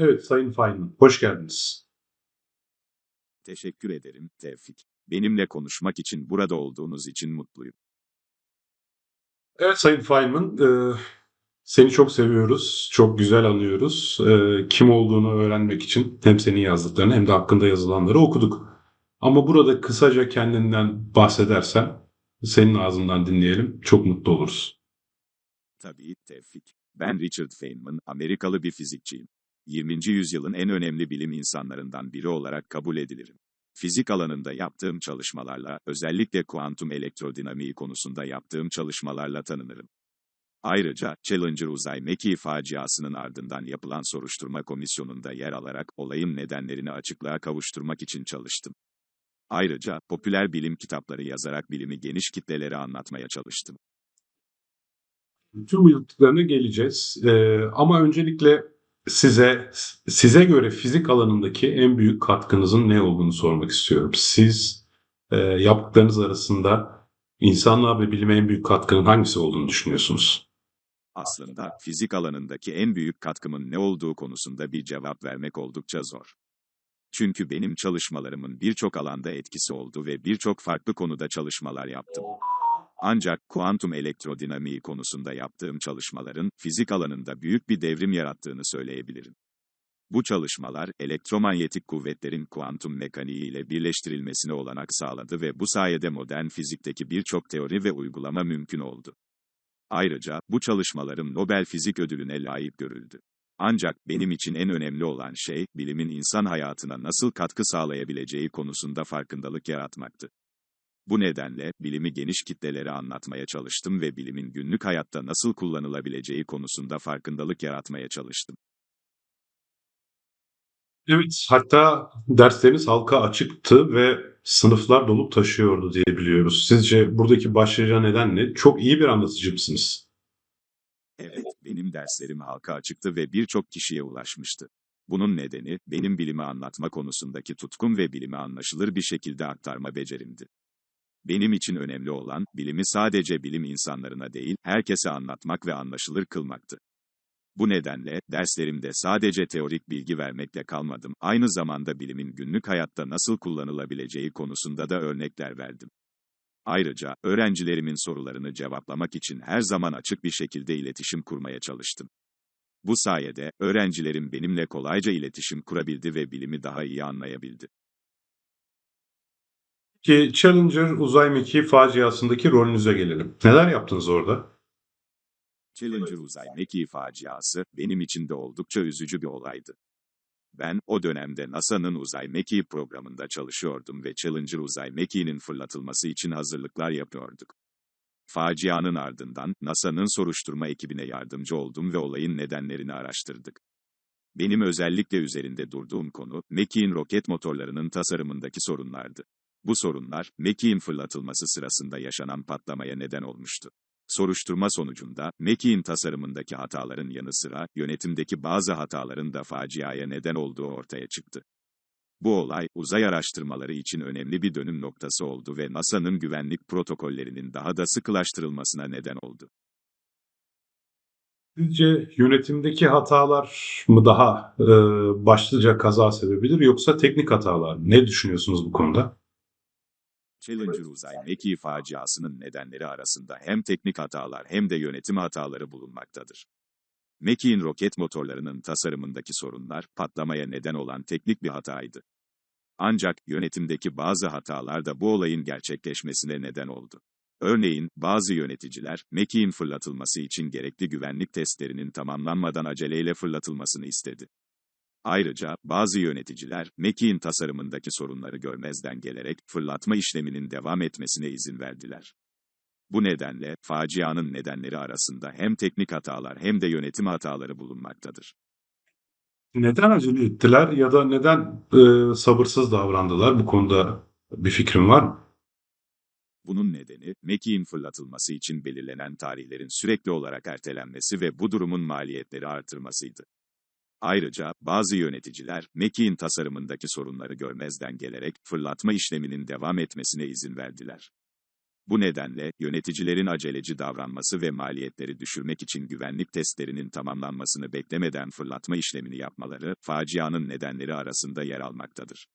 Evet Sayın Feynman, hoş geldiniz. Teşekkür ederim, Tevfik. Benimle konuşmak için burada olduğunuz için mutluyum. Evet Sayın Feynman, e, seni çok seviyoruz, çok güzel anıyoruz. E, kim olduğunu öğrenmek için hem senin yazdıklarını hem de hakkında yazılanları okuduk. Ama burada kısaca kendinden bahsedersen, senin ağzından dinleyelim, çok mutlu oluruz. Tabii, Tevfik. Ben Richard Feynman, Amerikalı bir fizikçiyim. 20. yüzyılın en önemli bilim insanlarından biri olarak kabul edilirim. Fizik alanında yaptığım çalışmalarla, özellikle kuantum elektrodinamiği konusunda yaptığım çalışmalarla tanınırım. Ayrıca, Challenger uzay mekiği faciasının ardından yapılan soruşturma komisyonunda yer alarak olayın nedenlerini açıklığa kavuşturmak için çalıştım. Ayrıca, popüler bilim kitapları yazarak bilimi geniş kitlelere anlatmaya çalıştım. Tüm yaptıklarına geleceğiz. E, ama öncelikle size size göre fizik alanındaki en büyük katkınızın ne olduğunu sormak istiyorum. Siz e, yaptıklarınız arasında insanlığa ve bilime en büyük katkının hangisi olduğunu düşünüyorsunuz? Aslında, fizik alanındaki en büyük katkımın ne olduğu konusunda bir cevap vermek oldukça zor. Çünkü benim çalışmalarımın birçok alanda etkisi oldu ve birçok farklı konuda çalışmalar yaptım. Ancak kuantum elektrodinamiği konusunda yaptığım çalışmaların fizik alanında büyük bir devrim yarattığını söyleyebilirim. Bu çalışmalar elektromanyetik kuvvetlerin kuantum mekaniği ile birleştirilmesine olanak sağladı ve bu sayede modern fizikteki birçok teori ve uygulama mümkün oldu. Ayrıca bu çalışmalarım Nobel Fizik Ödülüne layık görüldü. Ancak benim için en önemli olan şey bilimin insan hayatına nasıl katkı sağlayabileceği konusunda farkındalık yaratmaktı. Bu nedenle, bilimi geniş kitlelere anlatmaya çalıştım ve bilimin günlük hayatta nasıl kullanılabileceği konusunda farkındalık yaratmaya çalıştım. Evet, hatta dersleriniz halka açıktı ve sınıflar dolup taşıyordu diye biliyoruz. Sizce buradaki başlıca neden ne? Çok iyi bir anlatıcı mısınız? Evet, benim derslerim halka açıktı ve birçok kişiye ulaşmıştı. Bunun nedeni, benim bilimi anlatma konusundaki tutkum ve bilimi anlaşılır bir şekilde aktarma becerimdi. Benim için önemli olan, bilimi sadece bilim insanlarına değil, herkese anlatmak ve anlaşılır kılmaktı. Bu nedenle, derslerimde sadece teorik bilgi vermekle kalmadım, aynı zamanda bilimin günlük hayatta nasıl kullanılabileceği konusunda da örnekler verdim. Ayrıca, öğrencilerimin sorularını cevaplamak için her zaman açık bir şekilde iletişim kurmaya çalıştım. Bu sayede, öğrencilerim benimle kolayca iletişim kurabildi ve bilimi daha iyi anlayabildi. Ki Challenger uzay mekiği faciasındaki rolünüze gelelim. Neler yaptınız orada? Challenger uzay mekiği faciası, benim için de oldukça üzücü bir olaydı. Ben, o dönemde NASA'nın uzay mekiği programında çalışıyordum ve Challenger uzay mekiğinin fırlatılması için hazırlıklar yapıyorduk. Facianın ardından, NASA'nın soruşturma ekibine yardımcı oldum ve olayın nedenlerini araştırdık. Benim özellikle üzerinde durduğum konu, mekiğin roket motorlarının tasarımındaki sorunlardı. Bu sorunlar, mekiğin fırlatılması sırasında yaşanan patlamaya neden olmuştu. Soruşturma sonucunda, mekiğin tasarımındaki hataların yanı sıra, yönetimdeki bazı hataların da faciaya neden olduğu ortaya çıktı. Bu olay, uzay araştırmaları için önemli bir dönüm noktası oldu ve NASA'nın güvenlik protokollerinin daha da sıkılaştırılmasına neden oldu. Sizce yönetimdeki hatalar mı daha e, başlıca kaza sebebidir yoksa teknik hatalar? Ne düşünüyorsunuz bu konuda? Challenger uzay mekiği faciasının nedenleri arasında hem teknik hatalar hem de yönetim hataları bulunmaktadır. Mekiğin roket motorlarının tasarımındaki sorunlar, patlamaya neden olan teknik bir hataydı. Ancak, yönetimdeki bazı hatalar da bu olayın gerçekleşmesine neden oldu. Örneğin, bazı yöneticiler, mekiğin fırlatılması için gerekli güvenlik testlerinin tamamlanmadan aceleyle fırlatılmasını istedi. Ayrıca, bazı yöneticiler, mekiğin tasarımındaki sorunları görmezden gelerek, fırlatma işleminin devam etmesine izin verdiler. Bu nedenle, facianın nedenleri arasında hem teknik hatalar hem de yönetim hataları bulunmaktadır. Neden acele ettiler ya da neden e, sabırsız davrandılar? Bu konuda bir fikrin var mı? Bunun nedeni, mekiğin fırlatılması için belirlenen tarihlerin sürekli olarak ertelenmesi ve bu durumun maliyetleri artırmasıydı. Ayrıca, bazı yöneticiler, mekiğin tasarımındaki sorunları görmezden gelerek, fırlatma işleminin devam etmesine izin verdiler. Bu nedenle, yöneticilerin aceleci davranması ve maliyetleri düşürmek için güvenlik testlerinin tamamlanmasını beklemeden fırlatma işlemini yapmaları, facianın nedenleri arasında yer almaktadır.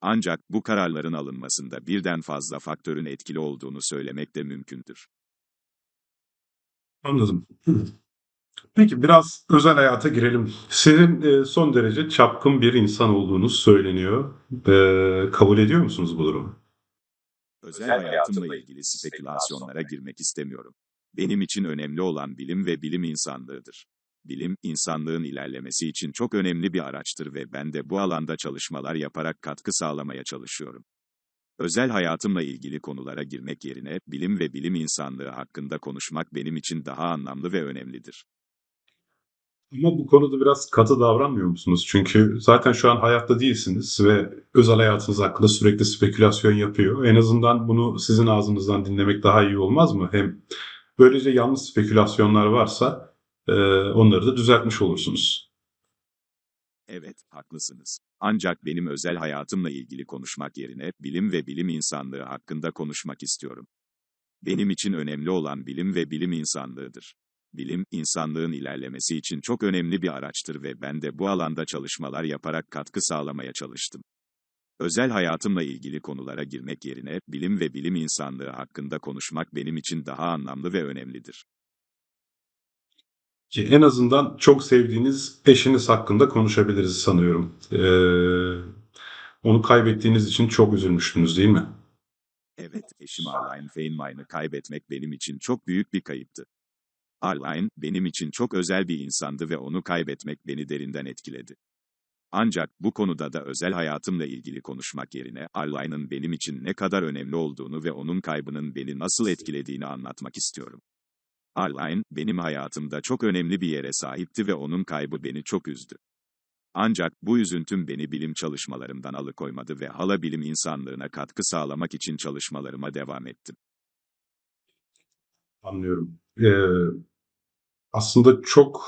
Ancak bu kararların alınmasında birden fazla faktörün etkili olduğunu söylemek de mümkündür. Anladım. Peki biraz özel hayata girelim. Sizin e, son derece çapkın bir insan olduğunuz söyleniyor. E, kabul ediyor musunuz bu durumu? Özel hayatımla ilgili spekülasyonlara girmek istemiyorum. Benim için önemli olan bilim ve bilim insanlığıdır. Bilim, insanlığın ilerlemesi için çok önemli bir araçtır ve ben de bu alanda çalışmalar yaparak katkı sağlamaya çalışıyorum. Özel hayatımla ilgili konulara girmek yerine, bilim ve bilim insanlığı hakkında konuşmak benim için daha anlamlı ve önemlidir. Ama bu konuda biraz katı davranmıyor musunuz? Çünkü zaten şu an hayatta değilsiniz ve özel hayatınız hakkında sürekli spekülasyon yapıyor. En azından bunu sizin ağzınızdan dinlemek daha iyi olmaz mı? Hem böylece yanlış spekülasyonlar varsa e, onları da düzeltmiş olursunuz. Evet, haklısınız. Ancak benim özel hayatımla ilgili konuşmak yerine, bilim ve bilim insanlığı hakkında konuşmak istiyorum. Benim için önemli olan bilim ve bilim insanlığıdır. Bilim, insanlığın ilerlemesi için çok önemli bir araçtır ve ben de bu alanda çalışmalar yaparak katkı sağlamaya çalıştım. Özel hayatımla ilgili konulara girmek yerine, bilim ve bilim insanlığı hakkında konuşmak benim için daha anlamlı ve önemlidir. Ki en azından çok sevdiğiniz eşiniz hakkında konuşabiliriz sanıyorum. E, onu kaybettiğiniz için çok üzülmüştünüz değil mi? Evet, eşim Arline Feynman'ı kaybetmek benim için çok büyük bir kayıptı. Arline, benim için çok özel bir insandı ve onu kaybetmek beni derinden etkiledi. Ancak bu konuda da özel hayatımla ilgili konuşmak yerine Arline'ın benim için ne kadar önemli olduğunu ve onun kaybının beni nasıl etkilediğini anlatmak istiyorum. Arline, benim hayatımda çok önemli bir yere sahipti ve onun kaybı beni çok üzdü. Ancak bu üzüntüm beni bilim çalışmalarımdan alıkoymadı ve hala bilim insanlığına katkı sağlamak için çalışmalarıma devam ettim. Anlıyorum. E, aslında çok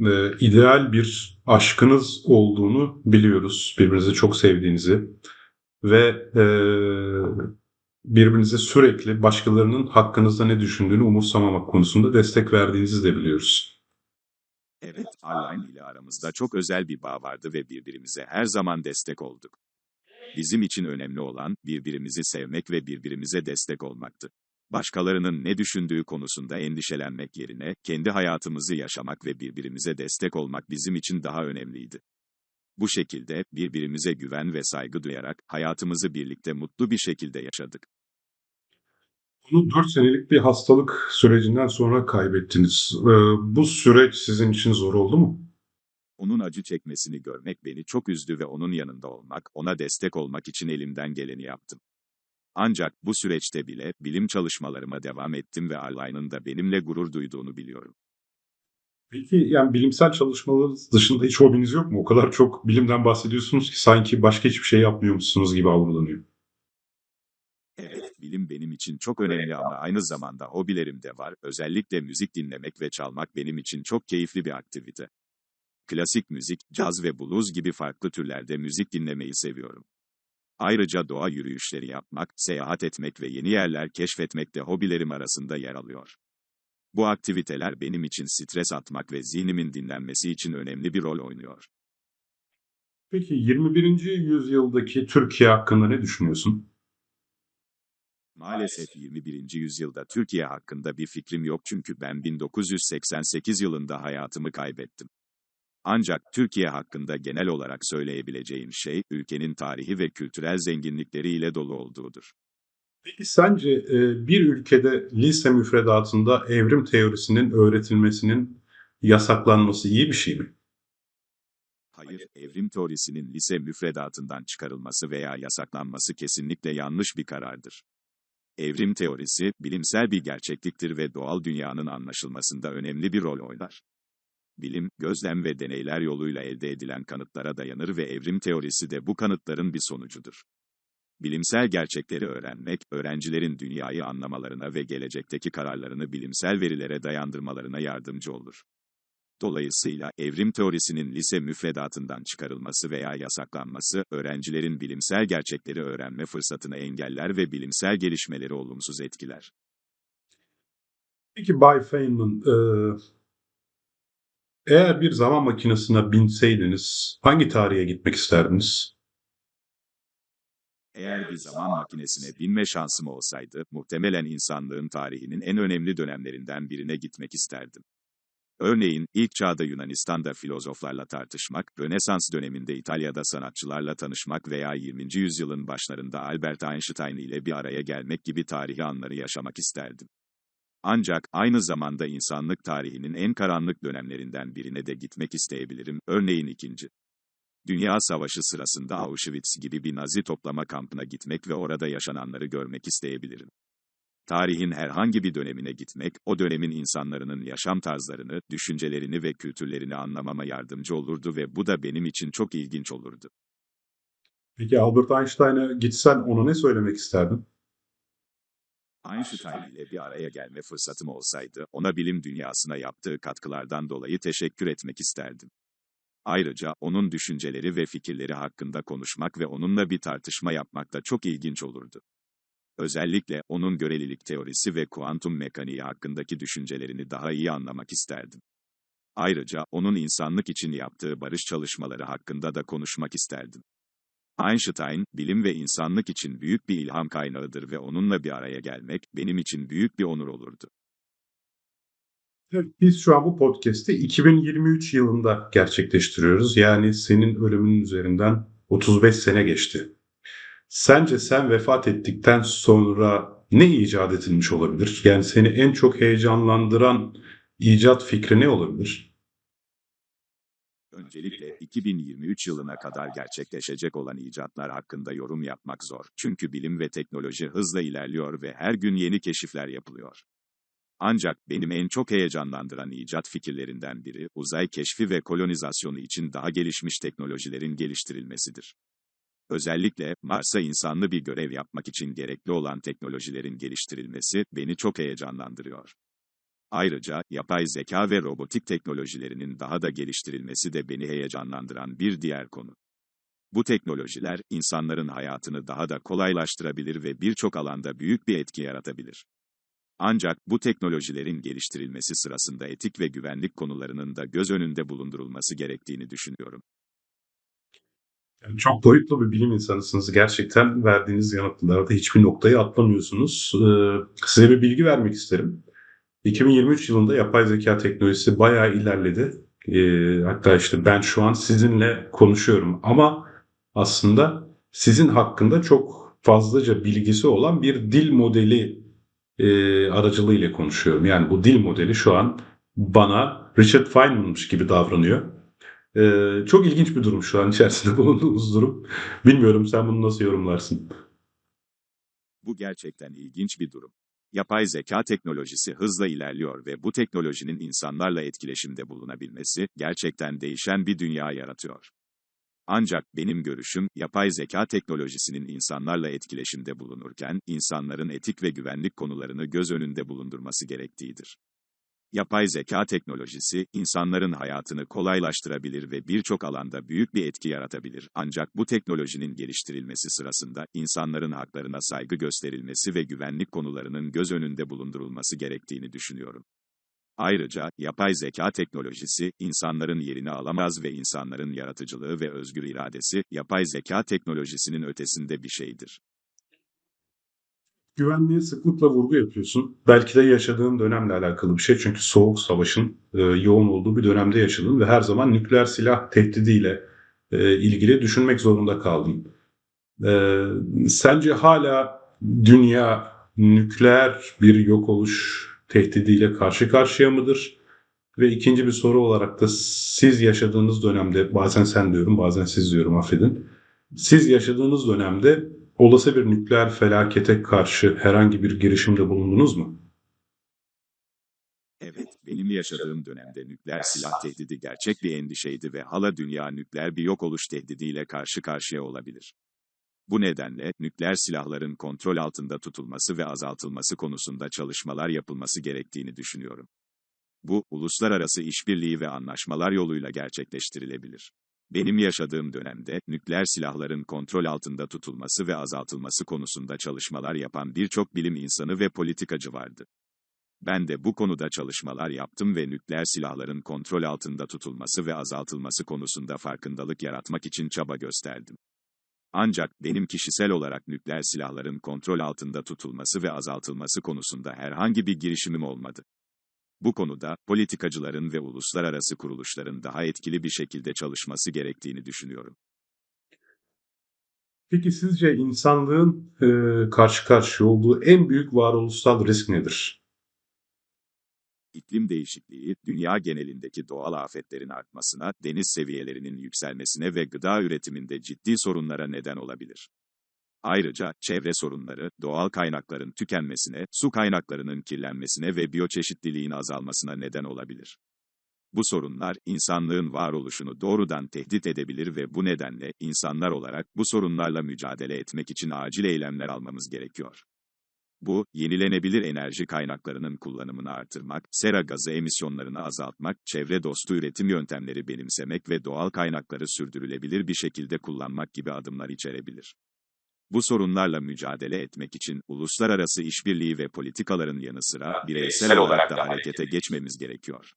e, ideal bir aşkınız olduğunu biliyoruz. Birbirinizi çok sevdiğinizi ve e, birbirinize sürekli başkalarının hakkınızda ne düşündüğünü umursamamak konusunda destek verdiğinizi de biliyoruz. Evet, Arline ile aramızda çok özel bir bağ vardı ve birbirimize her zaman destek olduk. Bizim için önemli olan, birbirimizi sevmek ve birbirimize destek olmaktı. Başkalarının ne düşündüğü konusunda endişelenmek yerine, kendi hayatımızı yaşamak ve birbirimize destek olmak bizim için daha önemliydi. Bu şekilde, birbirimize güven ve saygı duyarak, hayatımızı birlikte mutlu bir şekilde yaşadık. Bunu 4 senelik bir hastalık sürecinden sonra kaybettiniz. E, bu süreç sizin için zor oldu mu? Onun acı çekmesini görmek beni çok üzdü ve onun yanında olmak, ona destek olmak için elimden geleni yaptım. Ancak bu süreçte bile bilim çalışmalarıma devam ettim ve Arline'ın da benimle gurur duyduğunu biliyorum. Peki yani bilimsel çalışmalarınız dışında hiç hobiniz yok mu? O kadar çok bilimden bahsediyorsunuz ki sanki başka hiçbir şey yapmıyormuşsunuz gibi algılanıyor. Evet, bilim benim için çok önemli ama aynı zamanda hobilerim de var. Özellikle müzik dinlemek ve çalmak benim için çok keyifli bir aktivite. Klasik müzik, caz ve blues gibi farklı türlerde müzik dinlemeyi seviyorum. Ayrıca doğa yürüyüşleri yapmak, seyahat etmek ve yeni yerler keşfetmek de hobilerim arasında yer alıyor. Bu aktiviteler benim için stres atmak ve zihnimin dinlenmesi için önemli bir rol oynuyor. Peki 21. yüzyıldaki Türkiye hakkında ne düşünüyorsun? Maalesef 21. yüzyılda Türkiye hakkında bir fikrim yok çünkü ben 1988 yılında hayatımı kaybettim. Ancak Türkiye hakkında genel olarak söyleyebileceğim şey, ülkenin tarihi ve kültürel zenginlikleriyle dolu olduğudur. Peki sence e, bir ülkede lise müfredatında evrim teorisinin öğretilmesinin yasaklanması iyi bir şey mi? Hayır, evrim teorisinin lise müfredatından çıkarılması veya yasaklanması kesinlikle yanlış bir karardır. Evrim teorisi, bilimsel bir gerçekliktir ve doğal dünyanın anlaşılmasında önemli bir rol oynar. Bilim, gözlem ve deneyler yoluyla elde edilen kanıtlara dayanır ve evrim teorisi de bu kanıtların bir sonucudur. Bilimsel gerçekleri öğrenmek, öğrencilerin dünyayı anlamalarına ve gelecekteki kararlarını bilimsel verilere dayandırmalarına yardımcı olur. Dolayısıyla evrim teorisinin lise müfredatından çıkarılması veya yasaklanması, öğrencilerin bilimsel gerçekleri öğrenme fırsatını engeller ve bilimsel gelişmeleri olumsuz etkiler. Peki Bay Feynman, eğer bir zaman makinesine binseydiniz hangi tarihe gitmek isterdiniz? Eğer bir zaman makinesine binme şansım olsaydı, muhtemelen insanlığın tarihinin en önemli dönemlerinden birine gitmek isterdim. Örneğin, ilk çağda Yunanistan'da filozoflarla tartışmak, Rönesans döneminde İtalya'da sanatçılarla tanışmak veya 20. yüzyılın başlarında Albert Einstein ile bir araya gelmek gibi tarihi anları yaşamak isterdim. Ancak aynı zamanda insanlık tarihinin en karanlık dönemlerinden birine de gitmek isteyebilirim, örneğin 2. Dünya Savaşı sırasında Auschwitz gibi bir Nazi toplama kampına gitmek ve orada yaşananları görmek isteyebilirim. Tarihin herhangi bir dönemine gitmek, o dönemin insanların yaşam tarzlarını, düşüncelerini ve kültürlerini anlamama yardımcı olurdu ve bu da benim için çok ilginç olurdu. Peki Albert Einstein'a gitsen ona ne söylemek isterdin? Einstein ile bir araya gelme fırsatım olsaydı, ona bilim dünyasına yaptığı katkılardan dolayı teşekkür etmek isterdim. Ayrıca, onun düşünceleri ve fikirleri hakkında konuşmak ve onunla bir tartışma yapmak da çok ilginç olurdu. Özellikle, onun görelilik teorisi ve kuantum mekaniği hakkındaki düşüncelerini daha iyi anlamak isterdim. Ayrıca, onun insanlık için yaptığı barış çalışmaları hakkında da konuşmak isterdim. Einstein, bilim ve insanlık için büyük bir ilham kaynağıdır ve onunla bir araya gelmek, benim için büyük bir onur olurdu. Evet, Biz şu an bu podcast'i 2023 yılında gerçekleştiriyoruz. Yani senin ölümünün üzerinden 35 sene geçti. Sence sen vefat ettikten sonra ne icat edilmiş olabilir? Yani seni en çok heyecanlandıran icat fikri ne olabilir? Öncelikle 2023 yılına kadar gerçekleşecek olan icatlar hakkında yorum yapmak zor. Çünkü bilim ve teknoloji hızla ilerliyor ve her gün yeni keşifler yapılıyor. Ancak benim en çok heyecanlandıran icat fikirlerinden biri, uzay keşfi ve kolonizasyonu için daha gelişmiş teknolojilerin geliştirilmesidir. Özellikle, Mars'a insanlı bir görev yapmak için gerekli olan teknolojilerin geliştirilmesi, beni çok heyecanlandırıyor. Ayrıca, yapay zeka ve robotik teknolojilerinin daha da geliştirilmesi de beni heyecanlandıran bir diğer konu. Bu teknolojiler, insanların hayatını daha da kolaylaştırabilir ve birçok alanda büyük bir etki yaratabilir. Ancak bu teknolojilerin geliştirilmesi sırasında etik ve güvenlik konularının da göz önünde bulundurulması gerektiğini düşünüyorum. Yani çok boyutlu bir bilim insanısınız. Gerçekten verdiğiniz yanıtlarda hiçbir noktayı atlamıyorsunuz. Ee, size bir bilgi vermek isterim. 2023 yılında yapay zeka teknolojisi bayağı ilerledi. Ee, hatta işte ben şu an sizinle konuşuyorum ama aslında sizin hakkında çok fazlaca bilgisi olan bir dil modeli e, aracılığıyla konuşuyorum. Yani bu dil modeli şu an bana Richard Feynman'mış gibi davranıyor. Ee, çok ilginç bir durum şu an içerisinde bulunduğumuz durum. Bilmiyorum sen bunu nasıl yorumlarsın? Bu gerçekten ilginç bir durum. Yapay zeka teknolojisi hızla ilerliyor ve bu teknolojinin insanlarla etkileşimde bulunabilmesi, gerçekten değişen bir dünya yaratıyor. Ancak benim görüşüm, yapay zeka teknolojisinin insanlarla etkileşimde bulunurken, insanların etik ve güvenlik konularını göz önünde bulundurması gerektiğidir. Yapay zeka teknolojisi, insanların hayatını kolaylaştırabilir ve birçok alanda büyük bir etki yaratabilir. Ancak bu teknolojinin geliştirilmesi sırasında, insanların haklarına saygı gösterilmesi ve güvenlik konularının göz önünde bulundurulması gerektiğini düşünüyorum. Ayrıca, yapay zeka teknolojisi, insanların yerini alamaz ve insanların yaratıcılığı ve özgür iradesi, yapay zeka teknolojisinin ötesinde bir şeydir. Güvenliğe sıklıkla vurgu yapıyorsun. Belki de yaşadığın dönemle alakalı bir şey. Çünkü Soğuk Savaş'ın e, yoğun olduğu bir dönemde yaşadın ve her zaman nükleer silah tehdidiyle e, ilgili düşünmek zorunda kaldın. E, sence hala dünya nükleer bir yok oluş tehdidiyle karşı karşıya mıdır? Ve ikinci bir soru olarak da siz yaşadığınız dönemde, bazen sen diyorum, bazen siz diyorum affedin. Siz yaşadığınız dönemde olası bir nükleer felakete karşı herhangi bir girişimde bulundunuz mu? Evet, benim yaşadığım dönemde nükleer silah tehdidi gerçek bir endişeydi ve hala dünya nükleer bir yok oluş tehdidiyle karşı karşıya olabilir. Bu nedenle, nükleer silahların kontrol altında tutulması ve azaltılması konusunda çalışmalar yapılması gerektiğini düşünüyorum. Bu, uluslararası işbirliği ve anlaşmalar yoluyla gerçekleştirilebilir. Benim yaşadığım dönemde, nükleer silahların kontrol altında tutulması ve azaltılması konusunda çalışmalar yapan birçok bilim insanı ve politikacı vardı. Ben de bu konuda çalışmalar yaptım ve nükleer silahların kontrol altında tutulması ve azaltılması konusunda farkındalık yaratmak için çaba gösterdim. Ancak benim kişisel olarak nükleer silahların kontrol altında tutulması ve azaltılması konusunda herhangi bir girişimim olmadı. Bu konuda politikacıların ve uluslararası kuruluşların daha etkili bir şekilde çalışması gerektiğini düşünüyorum. Peki sizce insanlığın e, karşı karşıya olduğu en büyük varoluşsal risk nedir? İklim değişikliği, dünya genelindeki doğal afetlerin artmasına, deniz seviyelerinin yükselmesine ve gıda üretiminde ciddi sorunlara neden olabilir. Ayrıca, çevre sorunları, doğal kaynakların tükenmesine, su kaynaklarının kirlenmesine ve biyoçeşitliliğin azalmasına neden olabilir. Bu sorunlar, insanlığın varoluşunu doğrudan tehdit edebilir ve bu nedenle, insanlar olarak bu sorunlarla mücadele etmek için acil eylemler almamız gerekiyor. Bu, yenilenebilir enerji kaynaklarının kullanımını artırmak, sera gazı emisyonlarını azaltmak, çevre dostu üretim yöntemleri benimsemek ve doğal kaynakları sürdürülebilir bir şekilde kullanmak gibi adımlar içerebilir. Bu sorunlarla mücadele etmek için uluslararası işbirliği ve politikaların yanı sıra bireysel olarak da harekete geçmemiz gerekiyor.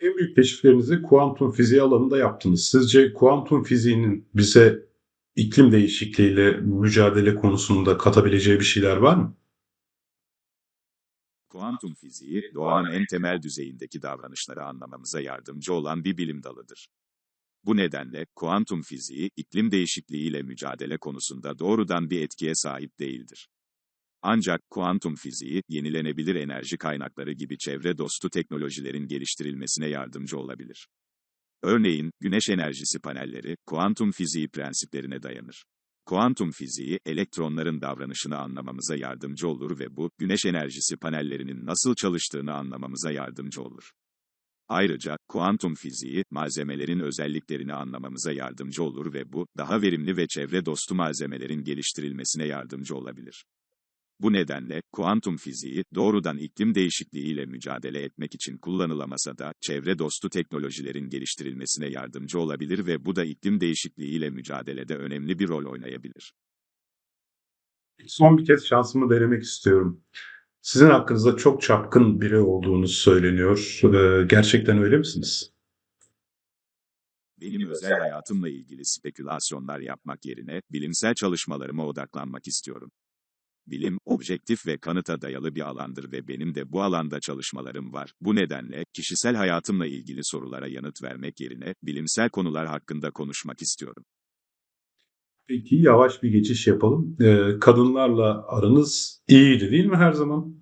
En büyük keşiflerinizi kuantum fiziği alanında yaptınız. Sizce kuantum fiziğinin bize iklim değişikliğiyle mücadele konusunda katabileceği bir şeyler var mı? Kuantum fiziği, doğanın en temel düzeyindeki davranışları anlamamıza yardımcı olan bir bilim dalıdır. Bu nedenle, kuantum fiziği, iklim değişikliğiyle mücadele konusunda doğrudan bir etkiye sahip değildir. Ancak, kuantum fiziği, yenilenebilir enerji kaynakları gibi çevre dostu teknolojilerin geliştirilmesine yardımcı olabilir. Örneğin, güneş enerjisi panelleri, kuantum fiziği prensiplerine dayanır. Kuantum fiziği, elektronların davranışını anlamamıza yardımcı olur ve bu, güneş enerjisi panellerinin nasıl çalıştığını anlamamıza yardımcı olur. Ayrıca, kuantum fiziği, malzemelerin özelliklerini anlamamıza yardımcı olur ve bu, daha verimli ve çevre dostu malzemelerin geliştirilmesine yardımcı olabilir. Bu nedenle, kuantum fiziği, doğrudan iklim değişikliğiyle mücadele etmek için kullanılamasa da, çevre dostu teknolojilerin geliştirilmesine yardımcı olabilir ve bu da iklim değişikliğiyle mücadelede önemli bir rol oynayabilir. Son bir kez şansımı denemek istiyorum. Sizin hakkınızda çok çapkın biri olduğunuz söyleniyor. Ee, gerçekten öyle misiniz? Benim özel hayatımla ilgili spekülasyonlar yapmak yerine, bilimsel çalışmalarıma odaklanmak istiyorum. Bilim, objektif ve kanıta dayalı bir alandır ve benim de bu alanda çalışmalarım var. Bu nedenle, kişisel hayatımla ilgili sorulara yanıt vermek yerine, bilimsel konular hakkında konuşmak istiyorum. Peki yavaş bir geçiş yapalım. Ee, kadınlarla aranız iyiydi değil mi her zaman?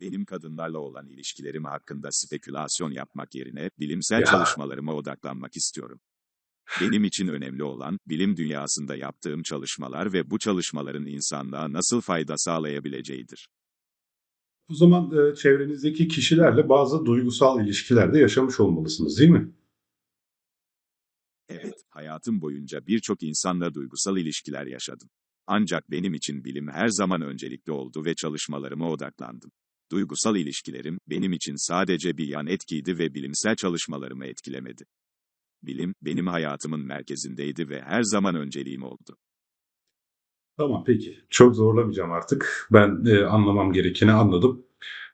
Benim kadınlarla olan ilişkilerim hakkında spekülasyon yapmak yerine, bilimsel Ya. çalışmalarıma odaklanmak istiyorum. Benim için önemli olan, bilim dünyasında yaptığım çalışmalar ve bu çalışmaların insanlığa nasıl fayda sağlayabileceğidir. O zaman e, çevrenizdeki kişilerle bazı duygusal ilişkilerde yaşamış olmalısınız değil mi? Evet, hayatım boyunca birçok insanla duygusal ilişkiler yaşadım. Ancak benim için bilim her zaman öncelikli oldu ve çalışmalarıma odaklandım. Duygusal ilişkilerim, benim için sadece bir yan etkiydi ve bilimsel çalışmalarımı etkilemedi. Bilim, benim hayatımın merkezindeydi ve her zaman önceliğim oldu. Tamam peki. Çok zorlamayacağım artık. Ben e, anlamam gerekeni anladım.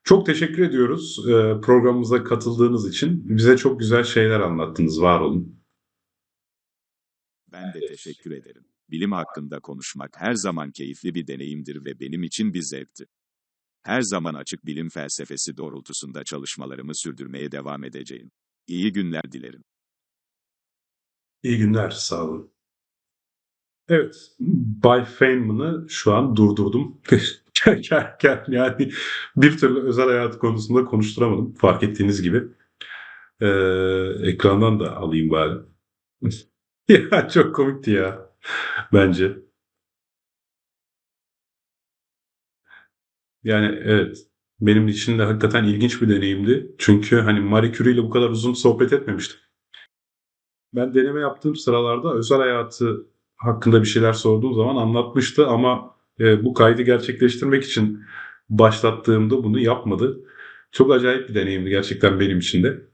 Çok teşekkür ediyoruz e, programımıza katıldığınız için. Bize çok güzel şeyler anlattınız. Var olun. Ben de teşekkür ederim. Bilim hakkında konuşmak her zaman keyifli bir deneyimdir ve benim için bir zevkti. Her zaman açık bilim felsefesi doğrultusunda çalışmalarımı sürdürmeye devam edeceğim. İyi günler dilerim. İyi günler. Sağ olun. Evet. Bay Feynman'ı şu an durdurdum. yani bir türlü özel hayatı konusunda konuşturamadım. Fark ettiğiniz gibi. Ee, ekrandan da alayım bari. ya çok komikti ya. Bence. Yani evet. Benim için de hakikaten ilginç bir deneyimdi. Çünkü hani Marie Curie ile bu kadar uzun sohbet etmemiştim. Ben deneme yaptığım sıralarda özel hayatı hakkında bir şeyler sorduğum zaman anlatmıştı ama e, bu kaydı gerçekleştirmek için başlattığımda bunu yapmadı. Çok acayip bir deneyimdi gerçekten benim için de.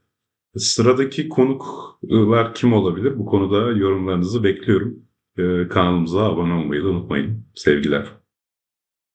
Sıradaki konuklar kim olabilir? Bu konuda yorumlarınızı bekliyorum. Ee, kanalımıza abone olmayı da unutmayın. Sevgiler.